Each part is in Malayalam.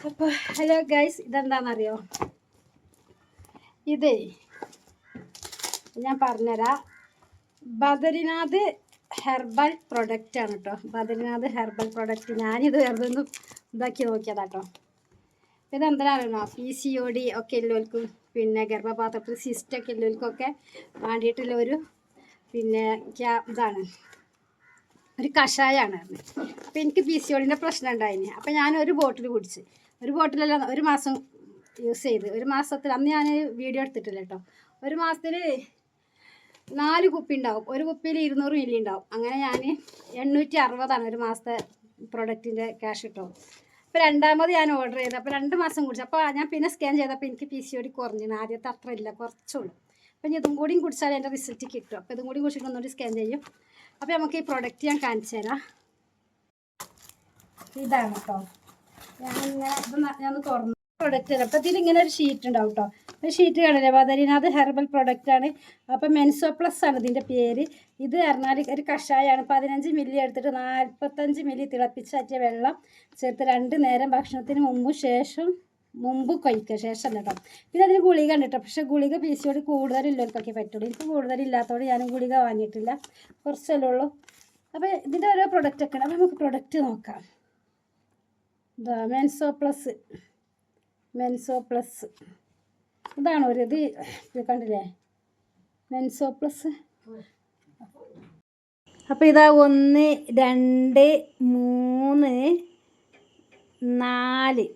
അപ്പോൾ ഹലോ ഗൈസ് ഇതെന്താണെന്നറിയോ ഇതേ ഞാൻ പറഞ്ഞുതരാം ബദരിനാഥ് ഹെർബൽ പ്രൊഡക്റ്റ് ആണ് കേട്ടോ ബദരിനാഥ് ഹെർബൽ പ്രൊഡക്റ്റ് ഞാനിത് വെറുതെ ഒന്ന് ഇതാക്കി നോക്കിയതാട്ടോ ഇതെന്തിനാ അറിയണോ പി സി ഒ ഡി ഒക്കെ ഉള്ളവർക്കും പിന്നെ ഗർഭപാത്രത്തിൽ സിസ്റ്റൊക്കെ ഉള്ളവർക്കൊക്കെ വേണ്ടിയിട്ടുള്ള ഒരു പിന്നെ ക്യാ ഇതാണ്. ഒരു കഷായമാണ് അപ്പോൾ എനിക്ക് പി സി ഒളിന്റെ പ്രശ്നം ഉണ്ടായിന്. അപ്പോൾ ഞാൻ ഒരു ബോട്ടിൽ കുടിച്ച്. ഒരു ബോട്ടിലല്ല ഒരു മാസം യൂസ് ചെയ്ത്. ഒരു മാസത്തിൽ അന്ന് ഞാൻ വീഡിയോ എടുത്തിട്ടില്ല കേട്ടോ ഒരു മാസത്തിൽ നാല് കുപ്പി ഉണ്ടാവും. ഒരു കുപ്പിയിൽ ഇരുന്നൂറ് മില്ലി ഉണ്ടാവും. അങ്ങനെ ഞാൻ എണ്ണൂറ്റി അറുപതാണ് ഒരു മാസത്തെ പ്രൊഡക്റ്റിന്റെ ക്യാഷ് കിട്ടും അപ്പോൾ രണ്ടാമത് ഞാൻ ഓർഡർ ചെയ്ത്. അപ്പോൾ രണ്ട് മാസം കുടിച്ചു. അപ്പോൾ ഞാൻ പിന്നെ സ്കാൻ ചെയ്തപ്പോൾ എനിക്ക് പി സി ഒടി കുറഞ്ഞു ആദ്യത്തെ അത്ര ഇല്ല. കുറച്ചുള്ളൂ. അപ്പം ഇതും കൂടിയും കുടിച്ചാൽ എന്റെ റിസൾട്ട് കിട്ടും. അപ്പോൾ ഇതും കൂടി കുടിച്ചിട്ട് ഒന്നുകൂടി സ്കാൻ ചെയ്യും. അപ്പോൾ നമുക്ക് ഈ പ്രൊഡക്റ്റ് ഞാൻ കാണിച്ചു തരാം. ഇതാണ് കേട്ടോ ഞാനിങ്ങനെ ഞാൻ തുറന്നു പ്രൊഡക്റ്റ് തരാം. അപ്പോൾ ഇതിലിങ്ങനെ ഒരു ഷീറ്റ് ഉണ്ടാവും കേട്ടോ ഒരു ഷീറ്റ് കാണില്ലേ അത് ഹെർബൽ ആണ്. അപ്പോൾ മെൻസോ പ്ലസ് ആണ് ഇതിന്റെ പേര്. ഇത് പറഞ്ഞാൽ ഒരു കഷായമാണ് പതിനഞ്ച് മില്ലി എടുത്തിട്ട് നാൽപ്പത്തഞ്ച് മില്ലി തിളപ്പിച്ചാറ്റിയ വെള്ളം. ചേർത്ത് രണ്ട് നേരം ഭക്ഷണത്തിന് മുമ്പും ശേഷം മുമ്പ് കഴിക്കുക ശേഷം കേട്ടോ. പിന്നെ അതിന് ഗുളിക ഉണ്ട് പക്ഷേ ഗുളിക പി സി ഓടി കൂടുതലുള്ളവർക്കൊക്കെ പറ്റുള്ളൂ. എനിക്ക് കൂടുതലില്ലാത്തതുകൊണ്ട് ഞാനും ഗുളിക വാങ്ങിയിട്ടില്ല. കുറച്ചല്ലേ ഉള്ളൂ. അപ്പോൾ ഇതിന്റെ ഓരോ പ്രൊഡക്റ്റ് ഒക്കെ ഉണ്ട് അപ്പോൾ നമുക്ക് പ്രൊഡക്റ്റ് നോക്കാം. ഇതാ മെൻസോ പ്ലസ് മെൻസോ പ്ലസ് ഇതാണ് ഒരു ഇത്. ഇത് കണ്ടില്ലേ? മെൻസോ പ്ലസ് അപ്പോൾ ഇതാ ഒന്ന് രണ്ട് മൂന്ന് നാല്.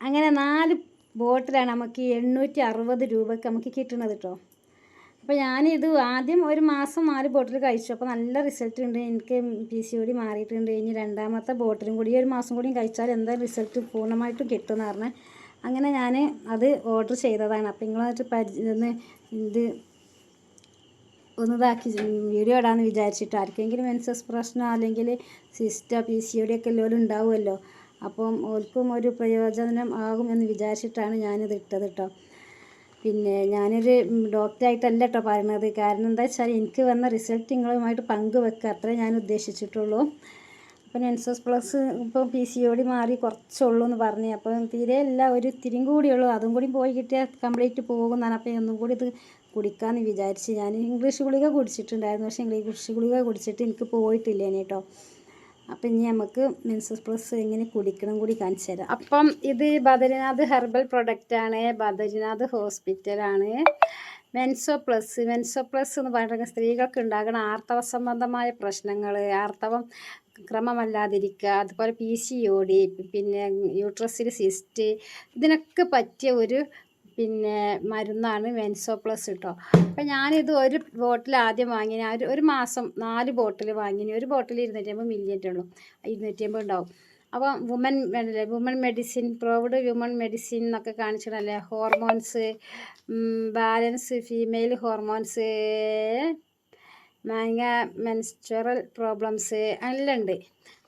അങ്ങനെ നാല് ബോട്ടിലാണ് നമുക്ക് എണ്ണൂറ്റി അറുപത് രൂപയ്ക്ക് നമുക്ക് കിട്ടുന്നത് കേട്ടോ അപ്പോൾ ഞാനിത് ആദ്യം ഒരു മാസം നാല് ബോട്ടിൽ കഴിച്ചു. അപ്പോൾ നല്ല റിസൾട്ട് ഉണ്ട്. എനിക്ക് പി സി ഒടി മാറിയിട്ടുണ്ട്. ഇനി രണ്ടാമത്തെ ബോട്ടിലും കൂടി ഒരു മാസം കൂടിയും കഴിച്ചാൽ എന്താ റിസൾട്ട് പൂർണമായിട്ടും കിട്ടുമെന്ന് പറഞ്ഞാൽ അങ്ങനെ ഞാൻ അത് ഓർഡർ ചെയ്തതാണ്. അപ്പോൾ നിങ്ങളായിട്ട് പരി ഒന്ന് ഇത് ഒന്നിതാക്കി വീഡിയോ ഇടാമെന്ന് വിചാരിച്ചിട്ട് ആർക്കെങ്കിലും മെൻസസ് പ്രശ്നം അല്ലെങ്കിൽ സിസ്റ്റോ പി സി ഒടി ഒക്കെ എല്ലാവരും ഉണ്ടാവുമല്ലോ. അപ്പം ഓൽക്കും ഒരു പ്രയോജനം ആകും എന്ന് വിചാരിച്ചിട്ടാണ് ഞാനിത് ഇട്ടത് കേട്ടോ പിന്നെ ഞാനൊരു ഡോക്ടറായിട്ടല്ല കേട്ടോ പറയണത്. കാരണം എന്താ വെച്ചാൽ എനിക്ക് വന്ന റിസൾട്ട് നിങ്ങളുമായിട്ട് പങ്കുവെക്കുക അത്രേ ഞാൻ ഉദ്ദേശിച്ചിട്ടുള്ളൂ. അപ്പം എൻസസ് പ്ലസ് ഇപ്പോൾ പി സി ഒ ഡി മാറി കുറച്ചുള്ളൂ എന്ന് പറഞ്ഞു. അപ്പം തീരെ അല്ല ഒരു ഇത്തിരിയും കൂടിയുള്ളൂ അതും കൂടി പോയി കിട്ടിയാൽ കംപ്ലീറ്റ് പോകുന്നതാണ് അപ്പം ഒന്നും കൂടി ഇത് കുടിക്കാമെന്ന് വിചാരിച്ച് ഞാൻ ഇംഗ്ലീഷ് ഗുളിക കുടിച്ചിട്ടുണ്ടായിരുന്നു. പക്ഷേ ഇംഗ്ലീഷ് ഗുളിക കുടിച്ചിട്ട് എനിക്ക് പോയിട്ടില്ല ഇനി കേട്ടോ അപ്പം ഇനി നമുക്ക് മെൻസസ് പ്ലസ് എങ്ങനെ കുടിക്കണം കൂടി കാണിച്ചു തരാം. അപ്പം ഇത് ബദരിനാഥ് ഹെർബൽ പ്രൊഡക്റ്റാണ് ബദരിനാഥ് ഹോസ്പിറ്റലാണ് മെൻസോ പ്ലസ് മെൻസോ പ്ലസ് എന്ന് പറയുന്നത് സ്ത്രീകൾക്ക് ഉണ്ടാകുന്ന ആർത്തവ സംബന്ധമായ പ്രശ്നങ്ങൾ ആർത്തവം ക്രമമല്ലാതിരിക്കുക അതുപോലെ പി സി ഒ ഡി പിന്നെ യൂട്രസിൽ സിസ്റ്റ് ഇതിനൊക്കെ പറ്റിയ ഒരു പിന്നെ മരുന്നാണ് മെൻസോ പ്ലസ് കേട്ടോ അപ്പം ഞാനിത് ഒരു ബോട്ടിൽ ആദ്യം വാങ്ങി ഞാൻ ഒരു ഒരു മാസം നാല് ബോട്ടിൽ വാങ്ങി ഒരു ബോട്ടിൽ ഇരുന്നൂറ്റമ്പത് മില്ലിയറ്റേ ഉള്ളൂ. ഇരുന്നൂറ്റമ്പത് ഉണ്ടാവും. അപ്പോൾ വുമൻ അല്ലേ woman medicine provide woman medicine എന്നൊക്കെ കാണിച്ചിട്ടല്ലേ ഹോർമോൺസ് ബാലൻസ് ഫീമെയിൽ ഹോർമോൺസ് മാങ്ങ മെൻസ്ട്രൽ പ്രോബ്ലംസ് എല്ലാം ഉണ്ട്.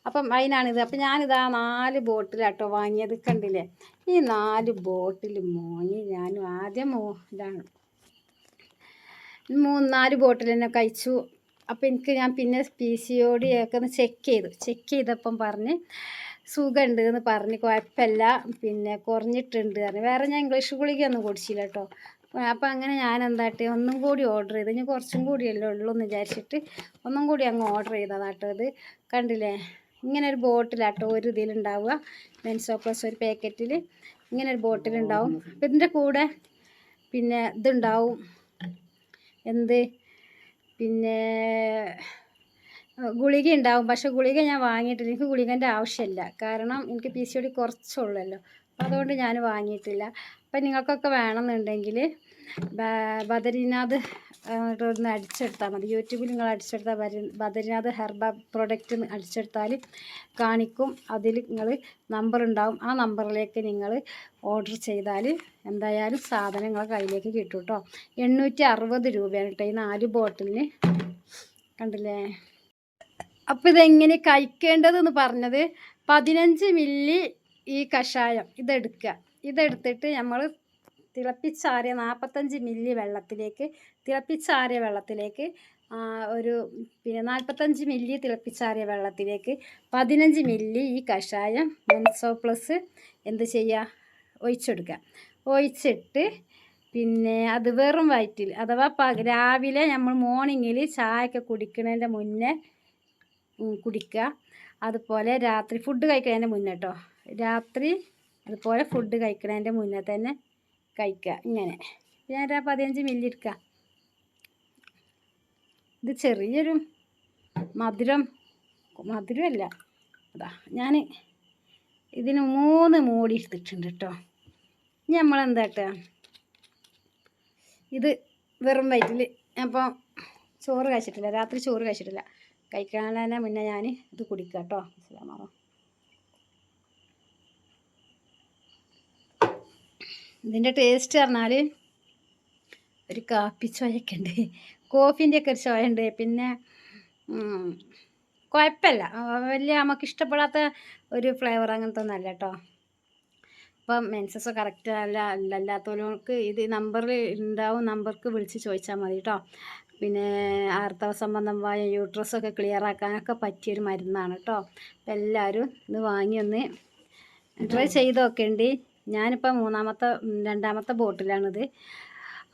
അപ്പം അതിനാണിത്. അപ്പം ഞാനിതാ നാല് ബോട്ടിലാട്ടോ വാങ്ങിയത്. കണ്ടില്ലേ? ഈ നാല് ബോട്ടിൽ മോങ്ങി ഞാൻ ആദ്യം മോ ഇതാണ്. മൂന്ന് നാല് ബോട്ടിൽ തന്നെ കഴിച്ചു. അപ്പം എനിക്ക് ഞാൻ പിന്നെ പി സി ഒക്കെ ഒന്ന് ചെക്ക് ചെയ്തു. ചെക്ക് ചെയ്തപ്പം പറഞ്ഞ് സുഖമുണ്ട് എന്ന് പറഞ്ഞ് കുഴപ്പമില്ല. പിന്നെ കുറഞ്ഞിട്ടുണ്ട് പറഞ്ഞു. വേറെ ഞാൻ ഇംഗ്ലീഷ് ഗുളികയൊന്നും കുടിച്ചില്ല കേട്ടോ. അപ്പം അങ്ങനെ ഞാൻ എന്താട്ടെ ഒന്നും കൂടി ഓർഡർ ചെയ്ത്. ഇനി കുറച്ചും കൂടിയല്ലേ ഉള്ളൂ എന്ന് വിചാരിച്ചിട്ട് ഒന്നും കൂടി അങ്ങ് ഓർഡർ ചെയ്തതാട്ടോ ഇത്. കണ്ടില്ലേ? ഇങ്ങനെ ഒരു ബോട്ടിലാട്ടോ ഒരു ഇതിലുണ്ടാവുക മെൻസ് പ്ലസ് ഒരു പാക്കറ്റിൽ ഇങ്ങനെ ഒരു ബോട്ടിലുണ്ടാവും. അപ്പം ഇതിന്റെ കൂടെ പിന്നെ ഇതുണ്ടാവും. എന്ത്? പിന്നെ ഗുളിക ഉണ്ടാവും. പക്ഷെ ഗുളിക ഞാൻ വാങ്ങിയിട്ടില്ല. എനിക്ക് ഗുളികന്റെ ആവശ്യമില്ല. കാരണം എനിക്ക് പി സി ഒ ഡി കുറച്ചുള്ളല്ലോ. അപ്പോൾ അതുകൊണ്ട് ഞാൻ വാങ്ങിയിട്ടില്ല. അപ്പം നിങ്ങൾക്കൊക്കെ വേണമെന്നുണ്ടെങ്കിൽ ബദരിനാഥ് ഒന്ന് അടിച്ചെടുത്താൽ മതി. യൂട്യൂബിൽ നിങ്ങൾ അടിച്ചെടുത്താൽ ബദരിനാഥ് ഹെർബ പ്രൊഡക്റ്റ് അടിച്ചെടുത്താൽ കാണിക്കും. അതിൽ നിങ്ങൾ നമ്പർ ഉണ്ടാവും. ആ നമ്പറിലേക്ക് നിങ്ങൾ ഓർഡർ ചെയ്താൽ എന്തായാലും സാധനം നിങ്ങളെ കയ്യിലേക്ക് കിട്ടും കേട്ടോ എണ്ണൂറ്റി അറുപത് രൂപയാണ് കേട്ടോ ഈ നാല് ബോട്ടിലിന് കണ്ടില്ലേ? അപ്പോൾ ഇതെങ്ങനെ കഴിക്കേണ്ടതെന്ന് പറഞ്ഞത് പതിനഞ്ച് മില്ലി ഈ കഷായം ഇതെടുക്കുക ഇതെടുത്തിട്ട് നമ്മൾ തിളപ്പിച്ചാറിയ നാൽപ്പത്തഞ്ച് മില്ലി വെള്ളത്തിലേക്ക് തിളപ്പിച്ചാറിയ വെള്ളത്തിലേക്ക് ഒരു പിന്നെ നാൽപ്പത്തഞ്ച് മില്ലി തിളപ്പിച്ചാറിയ വെള്ളത്തിലേക്ക് പതിനഞ്ച് മില്ലി ഈ കഷായം മെൻസോ പ്ലസ് എന്ത് ചെയ്യുക ഒഴിച്ചെടുക്കുക. ഒഴിച്ചിട്ട് പിന്നെ അത് വെറും വയറ്റിൽ അഥവാ രാവിലെ നമ്മൾ മോർണിംഗിൽ ചായയൊക്കെ കുടിക്കുന്നതിന്റെ മുന്നേ കുടിക്കുക. അതുപോലെ രാത്രി ഫുഡ് കഴിക്കുന്നതിന്റെ മുന്നേ കേട്ടോ രാത്രി അതുപോലെ ഫുഡ് കഴിക്കുന്നതിന്റെ മുന്നേ തന്നെ കഴിക്കുക. ഇങ്ങനെ. ഞാൻ ഒരു പതിനഞ്ച് മില്ലി എടുക്കുക. ഇത് ചെറിയൊരു മധുരം മധുരമല്ല. അതാ ഞാൻ ഇതിന് മൂന്ന് മൂടി എടുത്തിട്ടുണ്ട് കേട്ടോ. ഇനി നമ്മളെന്താ കേട്ടോ ഇത് വെറും വയറ്റിൽ അപ്പോൾ ചോറ് കഴിച്ചിട്ടില്ല. രാത്രി ചോറ് കഴിച്ചിട്ടില്ല. കഴിക്കാനുള്ള മുന്നേ ഞാൻ ഇത് കുടിക്കാം കേട്ടോ. ഇതിന്റെ ടേസ്റ്റ് പറഞ്ഞാൽ ഒരു കാപ്പി ചോയൊക്കെ ഉണ്ട് കോഫിന്റെ ഒക്കെ ഒരു ചോയ ഉണ്ട് പിന്നെ കുഴപ്പമില്ല വലിയ നമുക്ക് ഇഷ്ടപ്പെടാത്ത ഒരു ഫ്ലേവർ അങ്ങനത്തെ ഒന്നല്ല കേട്ടോ ഇപ്പം മെൻസസ് കറക്റ്റ് അല്ല അല്ല അല്ലാത്തവർക്ക് ഇത് നമ്പറിൽ ഉണ്ടാവും നമ്പർക്ക് വിളിച്ച് ചോദിച്ചാൽ മതി കേട്ടോ പിന്നെ ആർത്തവ സംബന്ധമായ യൂട്രസ് ഒക്കെ ക്ലിയർ ആക്കാനൊക്കെ പറ്റിയൊരു മരുന്നാണ് കേട്ടോ അപ്പം എല്ലാവരും ഇത് വാങ്ങി ഒന്ന് ട്രൈ ചെയ്ത് നോക്കേണ്ടി ഞാനിപ്പോൾ മൂന്നാമത്തെ രണ്ടാമത്തെ ബോട്ടിലാണിത്.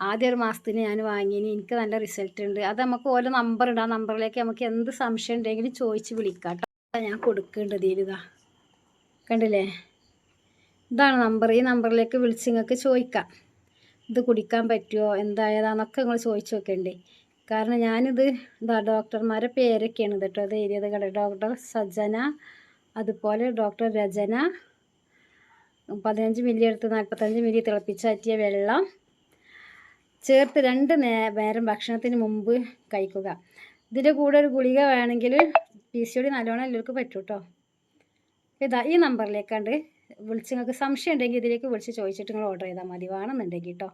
ആദ്യ ഒരു മാസത്തിന് ഞാൻ വാങ്ങിയിന്. എനിക്ക് നല്ല റിസൾട്ട് ഉണ്ട്. അത് നമുക്ക് ഓരോ നമ്പർ ഉണ്ട് ആ നമ്പറിലേക്ക് നമുക്ക് എന്ത് സംശയം ഉണ്ടെങ്കിലും ചോദിച്ച് വിളിക്കാം കേട്ടോ ഞാൻ കൊടുക്കേണ്ടത് ഇതിലിതാ കണ്ടില്ലേ? ഇതാണ് നമ്പർ ഈ നമ്പറിലേക്ക് വിളിച്ച് നിങ്ങൾക്ക് ചോദിക്കാം. ഇത് കുടിക്കാൻ പറ്റുമോ എന്തായതാന്നൊക്കെ നിങ്ങൾ ചോദിച്ചു നോക്കണ്ടേ. കാരണം ഞാനിത് ഇതാ ഡോക്ടർമാരെ പേരൊക്കെയാണ് കേട്ടോ. ഇത് എഴുതിയത് ഡോക്ടർ സജന അതുപോലെ ഡോക്ടർ രചന പതിനഞ്ച് മില്ലി എടുത്ത് നാൽപ്പത്തഞ്ച് മില്ലി തിളപ്പിച്ചാറ്റിയ വെള്ളം. ചേർത്ത് രണ്ട് നേരം ഭക്ഷണത്തിന് മുമ്പ് കഴിക്കുക. ഇതിന്റെ കൂടെ ഒരു ഗുളിക വേണമെങ്കിൽ പി സി ഒടി നല്ലോണം എല്ലാവർക്കും പറ്റും കേട്ടോ ഇതാ ഈ നമ്പറിലേക്കാണ്ട് വിളിച്ച് നിങ്ങൾക്ക് സംശയം ഉണ്ടെങ്കിൽ ഇതിലേക്ക് വിളിച്ച് ചോദിച്ചിട്ട് നിങ്ങൾ ഓർഡർ ചെയ്താൽ മതി. വേണമെന്നുണ്ടെങ്കിൽ കേട്ടോ